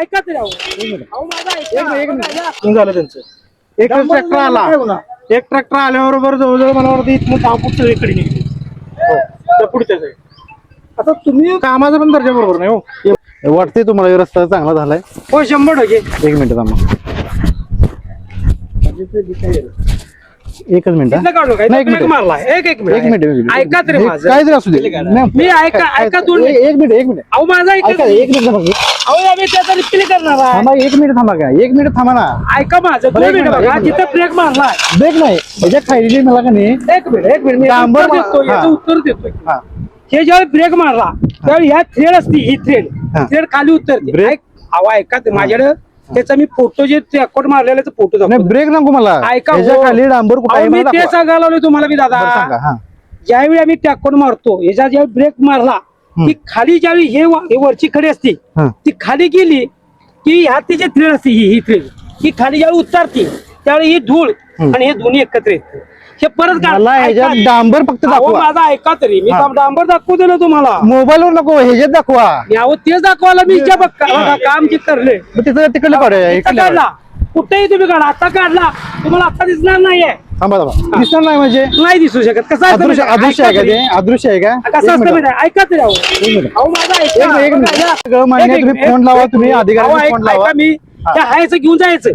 ऐका. एक मिनिट, एक मिनिट. बघा, कोण झालं त्यांचं? एक डांबर ट्रॅक्टर आला? एक ट्रॅक्टर आल्याबरोबर जवळजवळ मला वाटतं इथून तापूट सगळीकडे निघली. हो पुढच्या. आता तुम्ही कामाचा पण दर्जा बरोबर नाही हो. वाटते तुम्हाला हे रस्ता चांगला झालाय? हो शंभर टक्के. एक मिनिट थांबा. एकच मिनिट काढू नाही, एक मिनिट. मारला. एक एक एक मिनिट एक मिनिट. ऐका तरी हे माझं. काय तरी असू दे. मी ऐका ऐका दोन एक एक मिनिट एक मिनिट. अहो माझा ऐका. एक मिनिट अहो आम्ही त्याचा रिप्ले करणार आहे. थांबा एक मिनिट थांबा काय एक मिनिट थांबा ना. ऐका माझं दोन बरं, एक मिनिट मिनिट, बघा एक मिनिट. जिथं ब्रेक मारलाय. ब्रेक नाही. ह्याच्या खाली मला का नाही? एक मिनिट एक मिनिट मी याचं उत्तर याचं हा. उत्तर देतोय हा. हे ज्यावेळी ब्रेक मारला त्यावेळी ह्या थ्रेड असती ही थ्रेड हा. थ्रेड खाली उतरते Brake? ऐक अहो ऐका ते माझ्याकडे. त्याचा मी फोटो जे अकोट मारलेला फोटो नाही ब्रेक नको मला. ऐका ह्याच्या हो. खाली डांबर कुठं आहे अहो, मी मला ते दाखवा. सांगायला तुम्हाला मी बरं सांगा दादा हा. ज्यावेळी आम्ही टॅकोन मारतो ह्याच्या ज्यावेळी ब्रेक मारला की खाली ज्यावेळी हे वरची खडी असते. ती खाली गेली की ह्या तिची थ्रेड असते ही ही थ्रेड ही खाली ज्यावेळी उतरते त्यावेळी ही धूळ आणि हे दोन्ही एकत्र येते. हे परत ह्याच्यात डांबर फक्त दाखवा. माझा ऐका तरी. मी. डांबर दाखवतो ना तुम्हाला. मोबाईल वर नको ह्याच्यात दाखवा. यावं तेच दाखवायला मी इच्छा बघ काम जे करले तिकडे काढला. कुठेही तुम्ही काढा. आता काढला. तुम्हाला आता दिसणार नाहीये. थांबा थांबा. दिसणार नाही म्हणजे? नाही दिसू शकत. कसं असतं अदृश्य माहिती अदृश्य आहे का ऐका ते? अदृश्य आहे का. कसं असतं. माहिती ऐका तरी अहो. मिनिट. अहो माझा एक ऐका मिनिट, एक मिनिट. बघा, सगळं मान्य आहे, एक तुम्ही फोन लावा, एक तुम्ही मिनिट. अधिकाऱ्यांना अहो, ऐक- फोन लावा. ऐका मी. त्या हायचं घेऊन जायचं.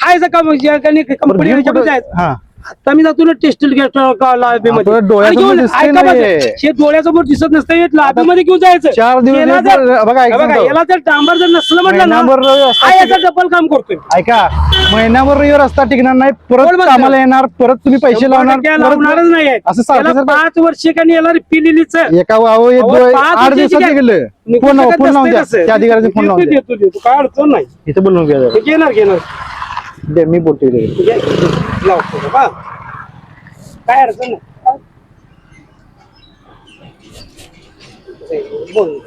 हायचं का बरं, कंपनी कुठं- जायचं? हा. आता मी जातो ना टेस्टिल डोळ्यासमोर दिसतंय ना हे. डोळ्यासमोर दिसत नसतं घेऊन जायचं चार दिवस याला जर- बघा, ऐका बघा, सांगतो. याला जर डांबर जर नसलं म्हटलं ना महिनाभर हा याचा डबल काम करतोय ऐका महिन्याभर रविवार रस्ता टिकणार नाही कोण परत म्हणतं? कामाला येणार परत तुम्ही पैसे लावणार परत- लावणारच नाही असं त्याला सारखं पाच वर्ष का याला पिलेलीच एका वाव अहो, दो- पाच आठ वर्षाची दिवसात काय- गेलं निघू फोन लावा, शकत फोन लावून नसते द्या तसं. त्या अधिकाऱ्याचे फोन लावून देतो, द्या देतो, देतो. काय अडचण नाही इथं बोलून घ्या जरा. घेणार घेणार मी बोलतोय. घे. लावतो बा. काय अडचण बोल.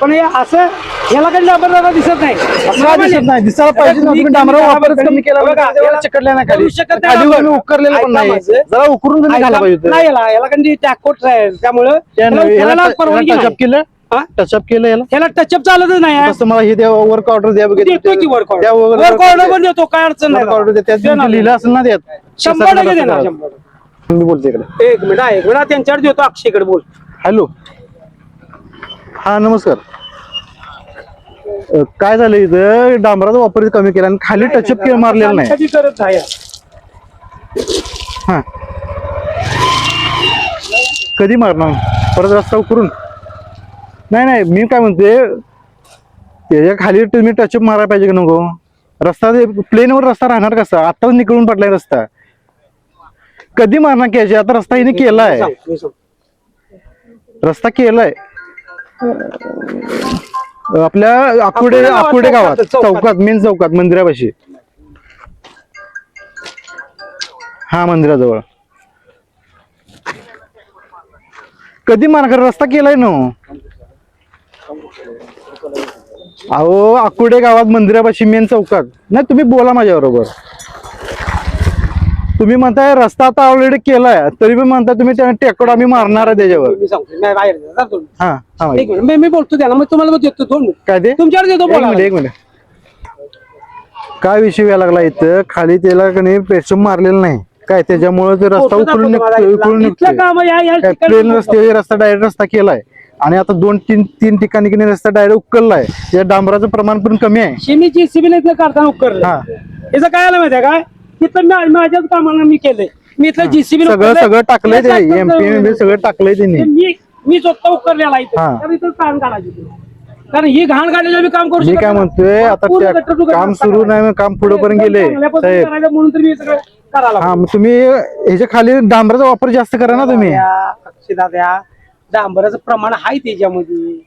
पण हे असं याला काही डांबर दादा दिसत नाही दिसत नाही दिसायला पाहिजे ना, तुम्ही डांबरावर वापरच कमी केला बघा, चिकटलं नाही खाली करू शकत नाही खाली उकरलेलं पण ऐका नाही माझं. जरा उकरून घाला पाहिजे होतं. नाही याला याला काही टॅकोट आहे त्यामुळं त्यानं याला याला उकरायला परवानगी टचअप नाही. केलं? टचअप केलं याला त्याला टचअप चालतच नाही आहे. तसं मला हे द्या वर्क ऑर्डर द्या बघा. देतो की वर्क ऑर्डर वर्क ऑर्डर पण देतो काय अडचण वर्क ऑर्डर त्यात देणार. लिहिलं असेल ना त्यात शंभर टक्के देणार शंभर टक्के. मी बोलते इकडे. एक मिनिट एक मिनिट त्यांच्यावर देतो अक्षयकडे बोल. हॅलो. हा नमस्कार. अ, काय झालं इथं? डांबराचा वापर कमी केला आणि खाली टचअप केलं मारलेलं नाही. कधी करत आहे हा. कधी मारणार? परत रस्ता उकरून? नाही नाही मी काय म्हणते त्याच्याखाली तुम्ही टचअप मारायला पाहिजे का नको? रस्ता प्लेनवर रस्ता राहणार कसा? आताच निकळून पडलाय रस्ता. कधी मारणार की? आता रस्ता हिने केलाय. रस्ता केलाय. आपल्या आकुडे आकुडे गावात चौकात, मेन चौकात मंदिरापाशी. हा मंदिराजवळ. कधी मार्ग रस्ता केलाय ना. अहो आकुडे गावात मंदिरापाशी मेन चौकात. नाही तुम्ही बोला माझ्या बरोबर तुम्ही म्हणताय रस्ता आता ऑलरेडी केलाय तरी पण म्हणताय तुम्ही त्या टेकड आम्ही मारणार आहे त्याच्यावर. मी सांगतो मी बाहेर जातो. हा हा एक मिनिट मी- मी बोलतो त्याला मग तुम्हाला मग देतो दोन मिनिट. काय ते? तुमच्यावर देतो एक बोला. मिनिट एक मिनिट. काय विषय व्हायला लागला इथं? खाली त्याला कणी पेट्रोल मारलेलं नाही. काय त्याच्यामुळे ते रस्ता फोटो उकळून दाखवतो मला निघतोय इथला. उकळून इथलं निघतोय. काम या- या काय ठिकाणी प्लेन रस्ते रस्ता डायरेक्ट रस्ता केलाय. आणि आता दोन तीन तीन ठिकाणी की नाही रस्ता डायरेक्ट उकललाय. त्या डांबराचं प्रमाण पण कमी आहे. शिमीची सिव्हिल इथलं काढताना उकरलं हा. याचं काय आलं माहितीये काय तिथलं मी माझ्याच कामाला मी केलंय. मी इथलं जीसीबी सगळं सगळं टाकलंय ते एमपी सगळं टाकलंय त्यांनी. मी मी स्वतः उकरलेला इथं. हा. तर इथं काम काढायची तुम्ही. कारण ही घाण काढलेलं मी काम करू मी शकत काय नाही. म्हणतोय आता पूर्ण त्या- गटर टू गटर काम रस्ता सुरू. नाही काम पुढे पर्यंत गेले. चांगल्या पद्धतीने साहेब. करायचं म्हणून तर मी हे सगळं करायला हा मग तुम्ही ह्याच्या खाली डांबराचा वापर जास्त करा ना तुम्ही. डांबराचं प्रमाण आहे त्याच्यामध्ये.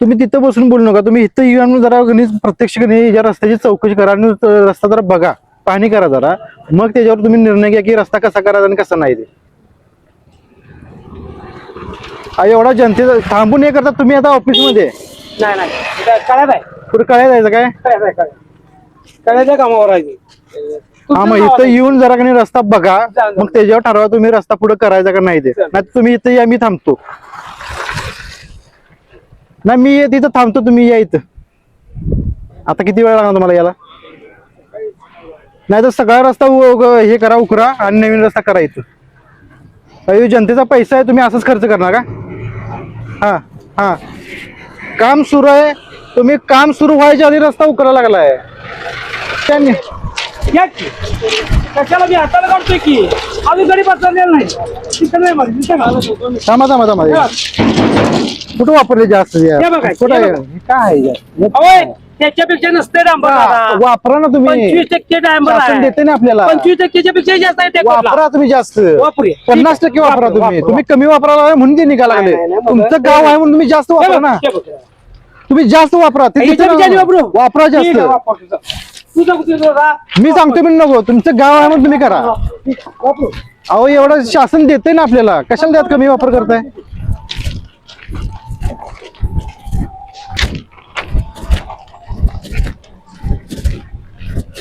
तुम्ही तिथं बसून बोलू नका. तुम्ही इथं येऊन जरा गणित प्रत्यक्ष या रस्त्याची चौकशी करा आणि रस्ता जरा बघा. पाहणी करा जरा. मग त्याच्यावर तुम्ही निर्णय घ्या की रस्ता कसा करायचा आणि कसा नाही ते. आ, एवढा जनतेचा थांबून हे करता तुम्ही आता ऑफिसमध्ये नाही. नाही कळ्यात आहे. पुढे काय जायचं काय? कळ्यात आहे कळ्याच्या कामावर आहे ते. हा मग इथं येऊन जरा कणी रस्ता बघा. मग त्याच्यावर ठरवा तुम्ही रस्ता पुढे करायचा का नाही ते. नाही तुम्ही इथं या मी थांबतो. नाही मी तिथं थांबतो तुम्ही या इथं. आता किती वेळ लागणार तुम्हाला याला नाही तर सगळा रस्ता हे करा उकरा आणि नवीन रस्ता करा इथं. अयो, जनतेचा पैसा आहे तुम्ही असंच खर्च करणार का? हा हा. काम सुरू आहे तुम्ही काम सुरू व्हायच्या आधी रस्ता उकरा लागलाय. त्यांनी या की कशाला मी हाताला काढतोय की गडी पसरलेला नाही तिकडे नाही घालत. थांबा थांबा थांबा हे कुठं वापरले जास्त हे? हे बघा, कुठं हे? बघा. हे काय आहे हे? त्याच्यापेक्षा नसते डांबर दादा. वापरा ना तुम्ही पंचवीस टक्के डांबर शासन आहे. देते ना आपल्याला पंचवीस टक्केच्या पेक्षा जास्त आहे. वापरा तुम्ही जास्त वापरूया. पन्नास टक्के. वापरा वापरू, तुम्ही वापरू. तुम्ही कमी वापरायला म्हणून ते निघायला लागले नाही, तुमचं. गाव आहे म्हणून तुम्ही जास्त हे वापरा बघ, ना हे बघ. तुम्ही जास्त वापरा ते तिथं वापरू. वापरा जास्त तुझं? मी सांगतो मी नको तुमचं गाव आहे म्हणून तुम्ही करा वापरू. अहो एवढं शासन देते ना आपल्याला कशाला त्यात कमी वापर करताय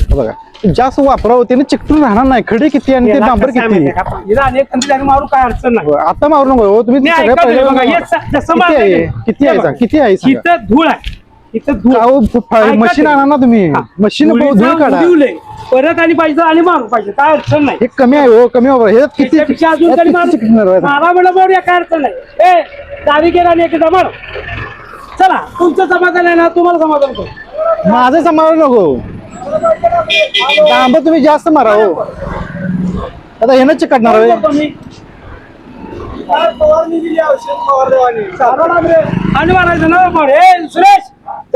बघा जास्त वापरा होते ना चिकटून राहणार नाही खडे किती आणि ते याला डांबर कसं आहे किती का? हिला अनेक मारू काय अडचण नाही आता मारू नको हो, तुम्ही नाही, सगळ्या ऐका तुम्ही बघा, पहिल्या- हे स- जसं किती मारलंय आहे ते. किती आहे सांग, बघा. किती आहे सांगा. इथं धूळ आहे इथं ऐका मशीन तुम्ही. आणा ना तुम्ही. हा. मशीन धुळीचं धूळ काढा. उडीवलंय. परत आणि पाहिजे आणि मारू पाहिजे. काय अडचण नाही. हे कमी आहे हो कमी वापरा हे किती त्याच्यापेक्षा अजून यात तरी किती मारू आहे? मारा मारूया काय अडचण नाही. ए दारी गेला आणि एकदा मार. चला तुमचं समाधान आहे ना तुम्हाला समाधान करतो माझं समाधान नको. डांबर तुम्ही जास्त मारा हो. आता हे ना चिकटणार होय. आणि मारायचं ना मार. ए सुरेश!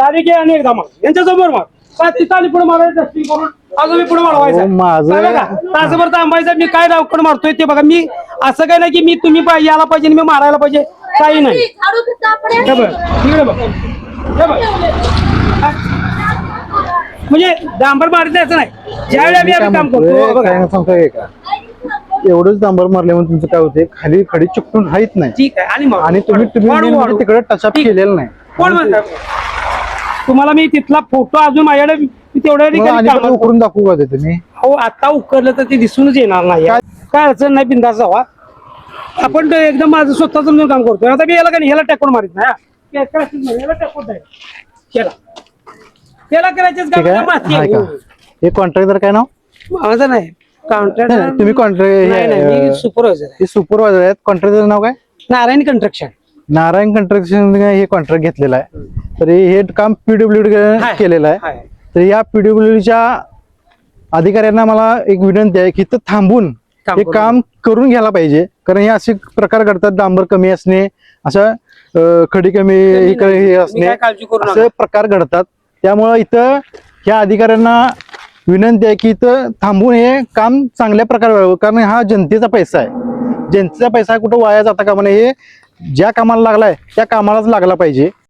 घे आणि एकदा मार यांच्या समोर मार. काय तिथं आणि पुढे मारायचं dusting करून? अजून मी पुढे माझं- बघा, तासभर थांबायचं मी काय डावकड मारतोय ते बघा. मी असं काय नाही की मी तुम्ही पाहिजे याला पाहिजे आणि मी मारायला पाहिजे. काही नाही. झाडू घेतला आपण हे बघ इकडे बघ. हे बघ. म्हणजे डांबर मारत असं नाही. ज्यावेळी आम्ही काम करतो बघा. काय सांगतोय का एवढंच डांबर मारल्यामुळे तुमचं काय होते खाली खडी चिकटून राहत नाही. ठीक आहे. आणि मग आणि तुम्ही तुम्ही वाढू, main म्हणजे वाढू. तिकडे टचअप ठीक. केलेलं नाही. कोण म्हणतं? तुम्हाला मी तिथला फोटो अजून माझ्याकडे मी तेवढ्या ठिकाणी उकरून दाखवू का ते तुम्ही? हो आता उकरलं तर ते दिसूनच येणार नाही. काय? अडचण नाही बिंदास जावा आपण ते एकदम माझं स्वतः समजून काम करतोय. आता मी याला काही ह्याला टाकून मारित नाही हा. हे टाकून त्याला करायचंच हे कॉन्ट्रॅक्टर काय नाव? माझं नाही. कॉन्ट्रॅक्ट नाही, तुम्ही हे- सुपरवायझर आहे. सुपरवायझर आहेत. कॉन्ट्रॅक्टर नाव काय? नारायण कंस्ट्रक्शन नारायण कंस्ट्रक्शन हे कॉन्ट्रॅक्ट घेतलेलं आहे. तर हे काम पीडब्ल्यूडी. केलेलं आहे. तर या पीडब्ल्यूडीच्या अधिकाऱ्यांना मला एक विनंती आहे की इथं थांबून हे काम करून घ्यायला पाहिजे. कारण हे असे प्रकार घडतात डांबर कमी असणे अशा अं, खडी कमी हे क- असणे. असे प्रकार घडतात. त्यामुळं इथं ह्या अधिकाऱ्यांना विनंती आहे की इथं थांबून हे काम चांगल्या प्रकारे व्हावं. कारण हा जनतेचा पैसा आहे. जनतेचा पैसा कुठं वाया जाता कामा नये. हे ज्या कामाला लागलाय त्या कामालाच लागला पाहिजे.